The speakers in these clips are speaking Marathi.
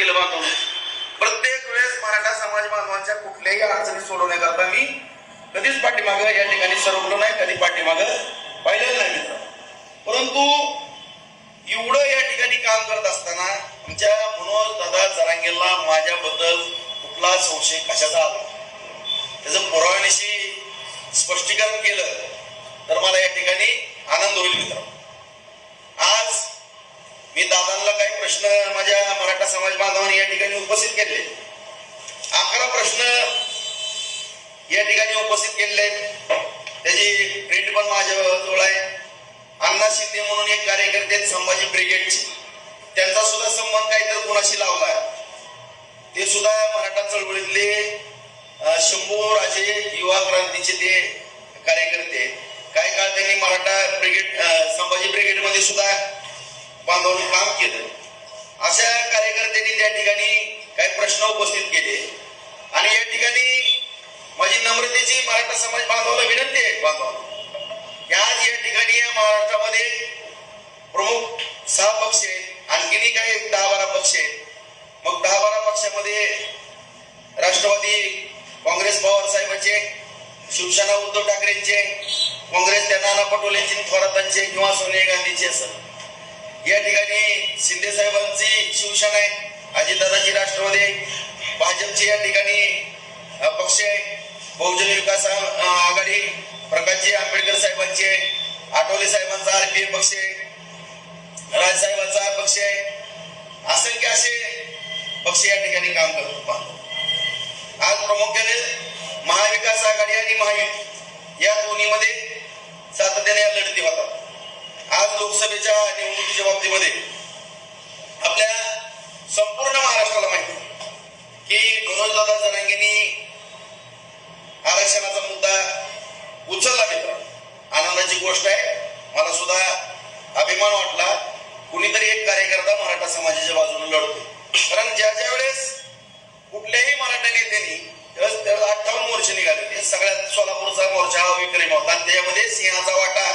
केलं प्रत्येक वेळेस मराठा समाज बांधवांच्या कुठल्याही अडचणी सोडवण्याकरता मी कधीच पाठीमागं या ठिकाणी सरकलो नाही कधी पाठीमागं पाहिलेलं नाही मित्र. परंतु एवढं या ठिकाणी काम करत असताना आमच्या मनोज दादा जरांगेला माझ्याबद्दल कुठला संशय कशाचा आला? त्याचं पुराव्यानिशी स्पष्टीकरण केलं तर मला या ठिकाणी आनंद होईल मित्रांनो मी दादांना काही प्रश्न माझ्या मराठा समाज बांधवांनी या ठिकाणी उपस्थित केले. अकरा प्रश्न या ठिकाणी उपस्थित केलेले त्याची प्रिंट पण माझ्या जवळ आहे. अण्णा शिंदे म्हणून एक कार्यकर्ते आहेत संभाजी ब्रिगेडचे. त्यांचा सुद्धा संबंध काहीतरी कुणाशी लावला ते सुद्धा मराठा चळवळीतले शंभू राजे युवा क्रांतीचे ते कार्यकर्ते काही काळ त्यांनी मराठा ब्रिगेड संभाजी ब्रिगेडमध्ये सुद्धा बांधवून काम केलं. अशा कार्यकर्त्यांनी त्या ठिकाणी काही प्रश्न उपस्थित केले. आणि या ठिकाणी माझी नम्रतेची मराठा समाज बांधवाला विनंती आहे बांधवाला. आज या ठिकाणी या महाराष्ट्रामध्ये प्रमुख सहा पक्ष आहेत. आणखीनही काही दहा बारा पक्ष आहेत. मग दहा बारा पक्षामध्ये राष्ट्रवादी काँग्रेस पवार साहेबांचे शिवसेना उद्धव ठाकरेंचे काँग्रेस त्या नाना पटोलेंचे थोरातांचे किंवा सोनिया गांधीचे असं. या ठिकाणी शिंदे साहेबांची शिवसेना आहे. अजितदादाची राष्ट्रवादी आहे. भाजपची या ठिकाणी पक्ष आहे. बहुजन विकास आघाडी प्रकाशजी आंबेडकर साहेबांची आहे. आठवले साहेबांचा आरपीए पक्ष आहे. राजसाहेबांचा पक्ष आहे. असंख्य असे पक्ष या ठिकाणी काम करत पाहतो आज प्रामुख्याने महाविकास आघाडी आणि महायुती या दोन्हीमध्ये सातत्याने या लढती होतात. आज लोकसभेच्या निवडणुकीच्या बाबतीमध्ये आपल्या संपूर्ण महाराष्ट्राला माहिती की मनोजदादा जरांगेंनी आरक्षणाचा मुद्दा उचलला मित्र आनंदाची गोष्ट आहे. मला सुद्धा अभिमान वाटला. कुणीतरी एक कार्यकर्ता मराठा समाजाच्या बाजूने लढतो कारण ज्या ज्या वेळेस कुठल्याही मराठा नेत्यांनी त्यावेळेस अठ्ठावन्न मोर्चे निघाले ते सगळ्यात सोलापूरचा मोर्चा हा विक्रम होता. आणि त्याच्यामध्ये सिंहाचा वाटा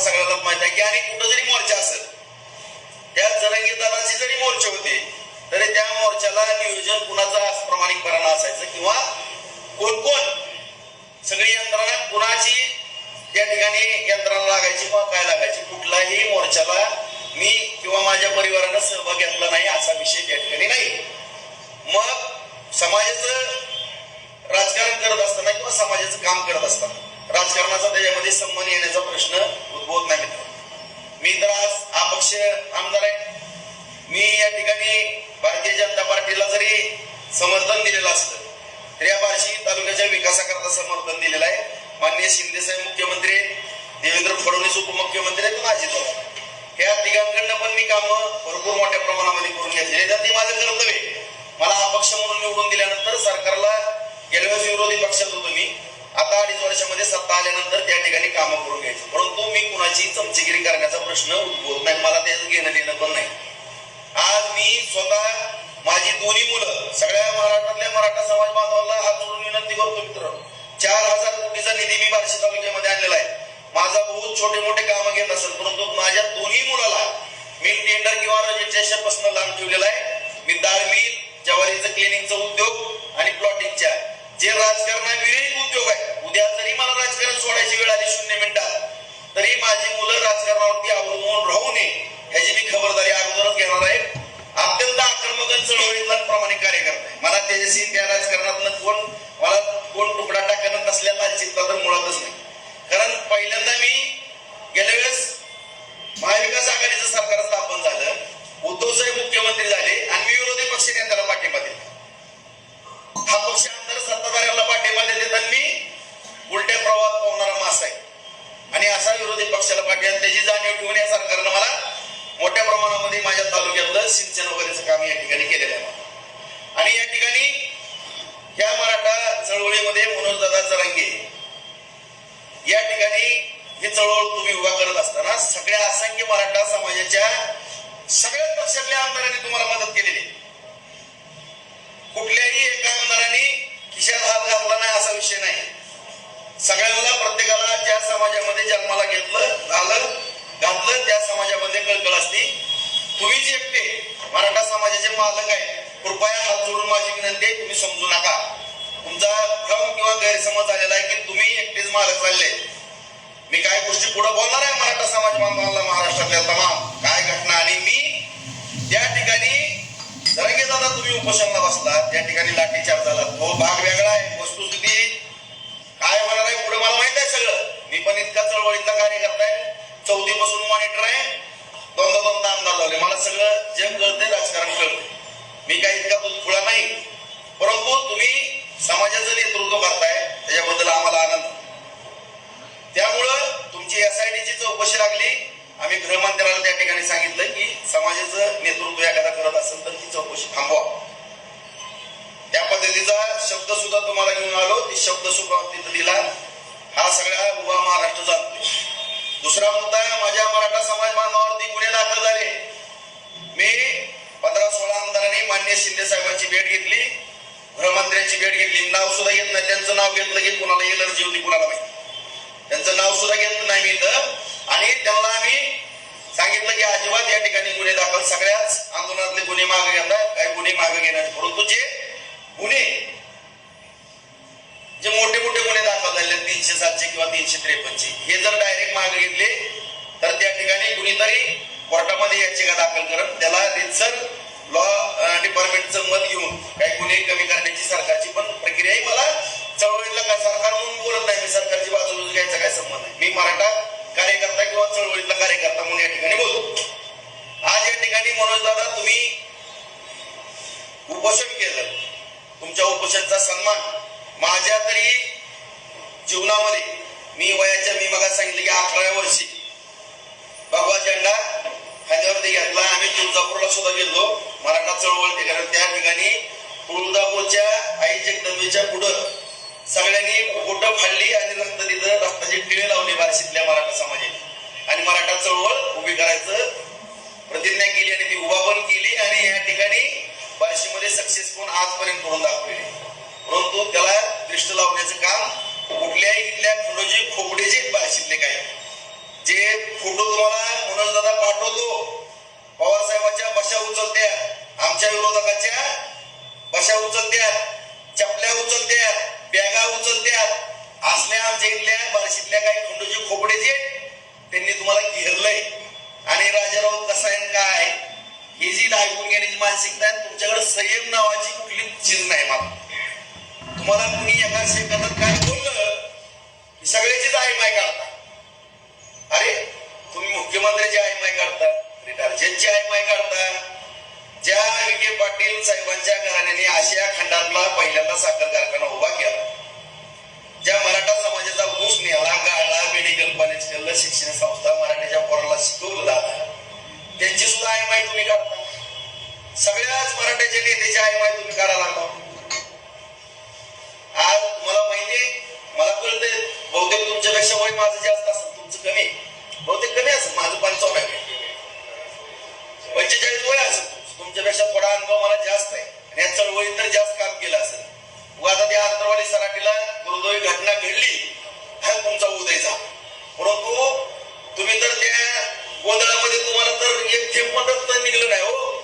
बार्शीकरांना सगळ्याला माहिती आहे की आणि कुठं जरी मोर्चा असेल त्या जरंगीदारांचे जरी मोर्चे होते तरी त्या मोर्चाला नियोजन कुणाचा प्रामाणिकपणा असायचं किंवा कोण कोण सगळी यंत्रणा कुणाची? त्या ठिकाणी यंत्रणा लागायची किंवा काय लागायची? कुठलाही मोर्चाला मी किंवा माझ्या परिवारानं सहभाग घेतला नाही असा विषय त्या ठिकाणी नाही. मग समाजाचं राजकारण करत असताना किंवा समाजाचं काम करत असताना राजकारणाचा त्याच्यामध्ये संबंध येण्याचा प्रश्न उद्भवत नाही मित्र. मी तर आज अपक्ष आमदार आहे. मी या ठिकाणी भारतीय जनता पार्टीला जरी समर्थन दिलेलं असतं तरी या बार्शी तालुक्याच्या विकासाकरता समर्थन दिलेलं आहे. माननीय शिंदे साहेब मुख्यमंत्री देवेंद्र फडणवीस उपमुख्यमंत्री आहेत. अजित पवार या तिघांकडनं पण मी कामं भरपूर मोठ्या प्रमाणामध्ये करून घेतलेली तर ते माझं कर्तव्य आहे. मला अपक्ष म्हणून निवडून दिल्यानंतर सरकारला गेल्या विरोधी पक्षात होतो मी. वर्षामध्ये सत्ता आल्यानंतर त्या ठिकाणी कामं करून घ्यायचं. परंतु मी कुणाची चमचेगिरी करण्याचा प्रश्न उद्भवत नाही. मला त्याचं घेणं देणं पण नाही. आज मी स्वतः माझी दोन्ही मुलं सगळ्या महाराष्ट्रातल्या मराठा समाज बांधवांना हात जोडून विनंती करतो मित्र. चार हजार कोटीचा निधी मी बार्शी तालुक्यामध्ये आणलेला आहे. माझा बहुत छोटे मोठे कामं घेत असेल परंतु माझ्या दोन्ही मुलाला मी टेंडर किंवा रजिस्ट्रेशनपासून लांब ठेवलेला आहे. मी दाळ मिल ज्वारीचं क्लिनिंगचा उद्योग आणि प्लॉटिंगच्या जे राजकारणाविरहित उद्योग आहे उद्या जरी मला राजकारण सोडायची वेळ आली शून्य मिनिटात तरी माझी मुलं राजकारण काम या ठिकाणी केलेलं आहे. आणि या ठिकाणी या मराठा चळवळीमध्ये मनोजदादा जरांगे या ठिकाणी ही चळवळ तुम्ही उभा करत असताना सगळ्या असंख्य मराठा समाजाच्या सगळ्याच पक्षातल्या आमदारांनी तुम्हाला मदत केलेली आहे. कुठल्याही एका आमदारांनी खिशात हात घातला नाही असा विषय नाही. सगळ्यांना प्रत्येकाला ज्या समाजामध्ये जन्माला घेतलं आलं घातलं त्या समाजामध्ये कळकळ असते. मराठा समाजाचे मालक आहे कृपया हात जोडून माझी विनंती आहे तुम्ही समजू नका. तुमचा भ्रम किंवा गैरसमज झालेला आहे की तुम्ही एकटेच मालक चालले. मी काय गोष्टी पुढे बोलणार आहे मराठा समाज बांधवांना महाराष्ट्रातल्या तमाम? काय घटना? आणि मी त्या ठिकाणी जरंगे दादा तुम्ही उपोषणला बसला. त्या ठिकाणी लाठीचार्ज झाला. तो भाग वेगळा आहे वस्तुस्थिती काय होणार आहे पुढे मला माहीत आहे सगळं. मी पण इतका चळवळीतला कार्यकर्ता आहे. चौथी पासून मॉनिटर आहे. दोनदा मला सगळं जग कळतंय राजकारण कळतंय मी काही इतका खुळा नाही. परंतु तुम्ही समाजाचं नेतृत्व करताय त्याच्याबद्दल आम्हाला आनंद. त्यामुळं तुमची एस आय डीची चौकशी लागली. आम्ही गृहमंत्र्याला त्या ठिकाणी सांगितलं की समाजाचं नेतृत्व एखादा करत असेल तर ती चौकशी थांबवा. त्या पद्धतीचा शब्द सुद्धा तुम्हाला घेऊन आलो. ती शब्द सुद्धा तिथं दिला. हा सगळा उभा महाराष्ट्र जाणतो दुसरा मुद्दा माझ्या मराठा समाज बांधवावरती मी पंधरा सोळा आमदारांनी मान्य शिंदे साहेबांची भेट घेतली. गृहमंत्र्यांची भेट घेतली. नाव सुद्धा घेत नाही. त्यांचं नाव घेतलं की कुणाला एलर्जी होती कुणाला माहिती. त्यांचं नाव सुद्धा घेतलं नाही मी इथं. आणि त्यांना आम्ही सांगितलं की अजिबात या ठिकाणी गुन्हे दाखल सगळ्याच आंदोलनातले गुन्हे मागे घेतात काही गुन्हे मागे घेणार. परंतु जे गुन्हे जे मोठे मोठे गुन्हे दाखल झाले तीनशे सातशे किंवा तीनशे त्रेपन्नचे हे जर डायरेक्ट मागे घेतले तर त्या ठिकाणी कुणीतरी कोर्टामध्ये याचिका दाखल करत त्याला रितसर लॉ डिपार्टमेंटचं मत घेऊन काही गुन्हे कमी करण्याची सरकारची पण प्रक्रिया आहे. मला चळवळीतला काय सरकार म्हणून बोलत नाही मी सरकारची बाजू घ्यायचा काय संबंध नाही. मी मराठा कार्यकर्ता किंवा चळवळीतला कार्यकर्ता म्हणून या ठिकाणी बोलतो. आज या ठिकाणी मनोज दादा तुम्ही उपोषण केलं. तुमच्या उपोषणचा सन्मान माझ्या तरी जीवनामध्ये मी वयाच्या मी मगा सांगितलं की अकराव्या वर्षी. भगवा झेंडा खांद्यावरती घेतला. आम्ही तुळजापूरला सुद्धा गेलो मराठा चळवळ कारण त्या ठिकाणी तुळजापूरच्या आई जगदंबेच्या पुढं सगळ्यांनी बोटं फाडली आणि रक्त तिथं रक्ताचे टिळे लावले बारशीतल्या मराठा समाजाने. आणि मराठा चळवळ उभी करायचं प्रतिज्ञा केली आणि ती उभा पण केली आणि या ठिकाणी बारशीमध्ये सक्सेसफुल आजपर्यंत करून दाखवलेली परंतु त्याला दृष्ट लावण्याचं काम कुठल्याही इथल्या फुलोजी खोबडेचे बारशीतले काय? जे फोटो तुम्हाला मनोज दादा पाठवतो पवार साहेबांच्या बशा उचलत्या आमच्या विरोधकाच्या बशा उचलत्या चपल्या उचलत्या बॅगा उचलत्या असल्या आमच्या इथल्या बार्शीतल्या काही खंडोजी खोपडेचे त्यांनी तुम्हाला घेरलंय. आणि राजाराव कसा आहे आणि काय हे ही जी ऐकून घेण्याची मानसिकता आहे तुमच्याकडे संयम नावाची कुठली चीज नाही मला. तुम्हाला कुणी एका सेकंदात काय बोललं सगळ्याचीच आई माय काढता विखे साहेबांच्या घराण्याने आशिया खंडातला पहिल्यांदा साखर कारखाना उभा केला. ज्या मराठा समाजाचा ऊस नेला गाळला मेडिकल कॉलेज केलं शिक्षण संस्था मराठीच्या पोराला शिकवलं. जातं त्यांची सुद्धा आय माय तुम्ही काढता सगळ्याच मराठ्याच्या नेत्याची आय माय तुम्ही काढायला लागला. आज तुम्हाला माहिती मला कळतंय बहुतेक तुमच्यापेक्षा वय माझं जास्त असेल तुमचं कमी बहुतेक कमी असेल माझं पंचावन्न पंचेचाळीस वय तुमच्यापेक्षा थोडा अनुभव मला जास्त आहे. आणि या चळवळीत तर जास्त काम केलं असेल. मग आता त्या आंतरवाडी सराटीला गुरुदोई घटना घडली हा तुमचा उदय झाला. म्हणून परंतु तुम्ही तर त्या गोंधळामध्ये तुम्हाला तर एक थेंब तर निघलं नाही हो.